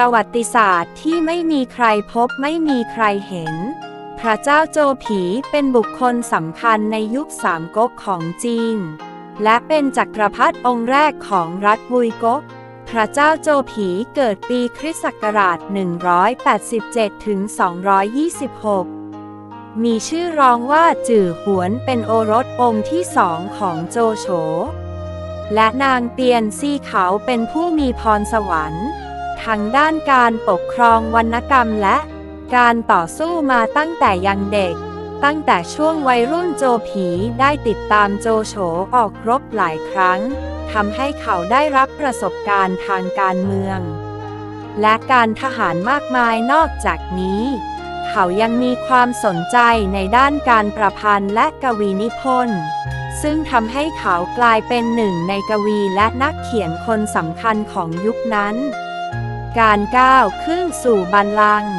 ประวัติศาสตร์ที่ไม่มีใครพบไม่มีใครเห็น พระเจ้าโจผีเป็นบุคคลสำคัญในยุคสามก๊กของจีน และเป็นจักรพรรดิองค์แรกของรัฐบุยก๊กพระเจ้าโจผีเกิดปีคริสต์ศักราช 187 ถึง 226 มีชื่อรองว่าจื่อหวนเป็นโอรสองค์ที่สองของโจโฉ และนางเตียนซี่เขาเป็นผู้มีพรสวรรค์ ทางด้านการปกครองวรรณกรรมและการต่อสู้มาตั้งแต่ยังเด็ก ตั้งแต่ช่วงวัยรุ่นโจผีได้ติดตามโจโฉออกรบหลายครั้งทำให้เขาได้รับประสบการณ์ทางการเมือง และการทหารมากมายนอกจากนี้ เขายังมีความสนใจในด้านการประพันธ์และกวีนิพนธ์ซึ่งทำให้เขากลายเป็นหนึ่งในกวีและนักเขียนคนสำคัญของยุคนั้น การก้าวขึ้นสู่บัลลังก์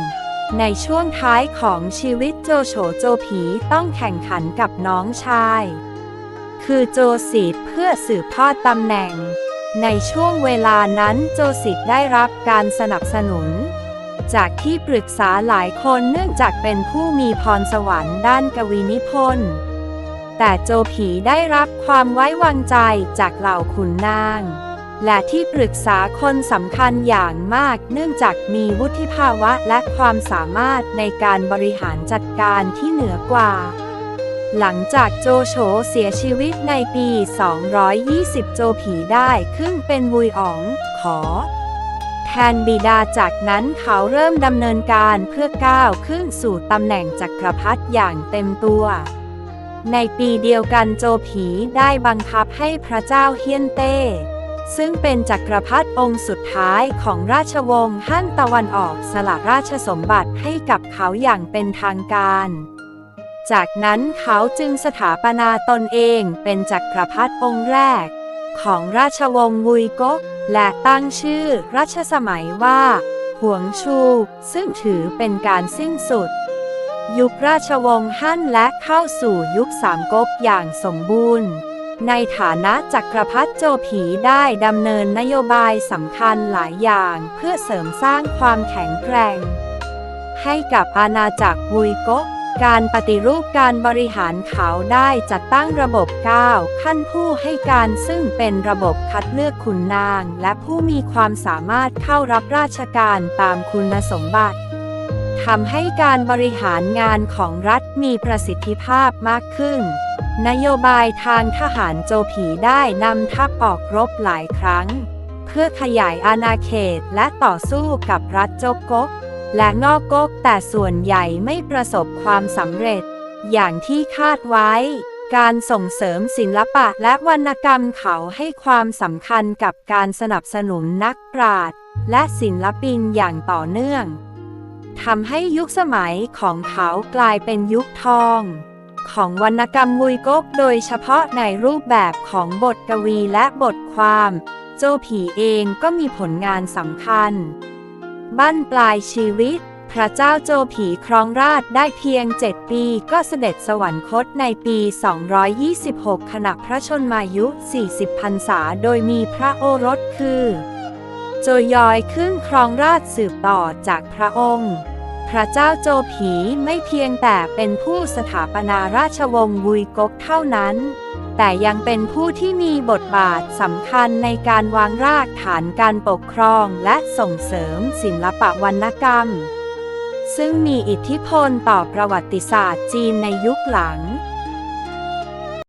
ในช่วงท้ายของชีวิตโจโฉโจผีต้องแข่งขันกับน้องชาย คือโจสิทธิ์เพื่อสืบทอดตำแหน่ง ในช่วงเวลานั้นโจสิทธิ์ได้รับการสนับสนุน จากที่ปรึกษาหลายคนเนื่องจากเป็นผู้มีพรสวรรค์ด้านกวีนิพนธ์แต่โจผีได้รับความไว้วางใจจากเหล่าขุนนาง และที่ปรึกษาคนสำคัญอย่างมาก เนื่องจากมีวุฒิภาวะและความสามารถในการบริหารจัดการที่เหนือกว่า หลังจากโจโฉเสียชีวิตในปี 220 โจผีได้ขึ้นเป็นวุยอ๋อง ขอ แทนบิดาจากนั้นเขาเริ่มดำเนินการเพื่อก้าวขึ้นสู่ตำแหน่งจักรพรรดิอย่างเต็มตัวในปีเดียวกันโจผีได้บังคับให้พระเจ้าเฮียนเต้ ซึ่งเป็นจักรพรรดิองค์สุดท้ายของราชวงศ์ฮั่นตะวันออกสละราชสมบัติให้กับเขาอย่างเป็นทางการ จากนั้นเขาจึงสถาปนาตนเองเป็นจักรพรรดิองค์แรก ของราชวงศ์วุยก๊กและตั้งชื่อรัชสมัยว่าหวงชู ซึ่งถือเป็นการสิ้นสุด ยุคราชวงศ์ฮั่นและเข้าสู่ยุคสามก๊กอย่างสมบูรณ์ ในฐานะจักรพรรดิโจผีได้ดำเนินนโยบายสำคัญหลายอย่างเพื่อเสริมสร้างความแข็งแกร่ง ให้กับอาณาจักรวุยก๊กการปฏิรูปการบริหารเขาได้จัดตั้งระบบ 9 ขั้นผู้ให้การซึ่งเป็นระบบคัดเลือกขุนนาง และผู้มีความสามารถเข้ารับราชการตามคุณสมบัติทำให้การบริหารงานของรัฐมีประสิทธิภาพมากขึ้น นโยบายทางทหารโจผีได้นำทัพออกรบหลายครั้ง เพื่อขยายอาณาเขตและต่อสู้กับรัฐโจกกก และงอกกกแต่ส่วนใหญ่ไม่ประสบความสำเร็จ อย่างที่คาดไว้ การส่งเสริมศิลปะและวรรณกรรมเขาให้ความสำคัญกับการสนับสนุนนักปราชญ์และศิลปินอย่างต่อเนื่องทำให้ยุคสมัยของเขากลายเป็นยุคทอง ของวรรณกรรมมุยก๊กโดยเฉพาะในรูปแบบของบทกวีและบทความ โจผีเองก็มีผลงานสำคัญ บั้นปลายชีวิต พระเจ้าโจผีครองราชได้เพียง 7 ปีก็เสด็จสวรรคตในปี 226 ขณะพระชนมายุ 40พรรษาโดยมีพระโอรสคือ โจยอยขึ้นครองราชสืบต่อจากพระองค์ พระเจ้าโจผีไม่เพียงแต่เป็นผู้สถาปนาราชวงศ์วุยก๊กเท่านั้น แต่ยังเป็นผู้ที่มีบทบาทสำคัญในการวางรากฐานการปกครองและส่งเสริมศิลปะวรรณกรรม ซึ่งมีอิทธิพลต่อประวัติศาสตร์จีนในยุคหลัง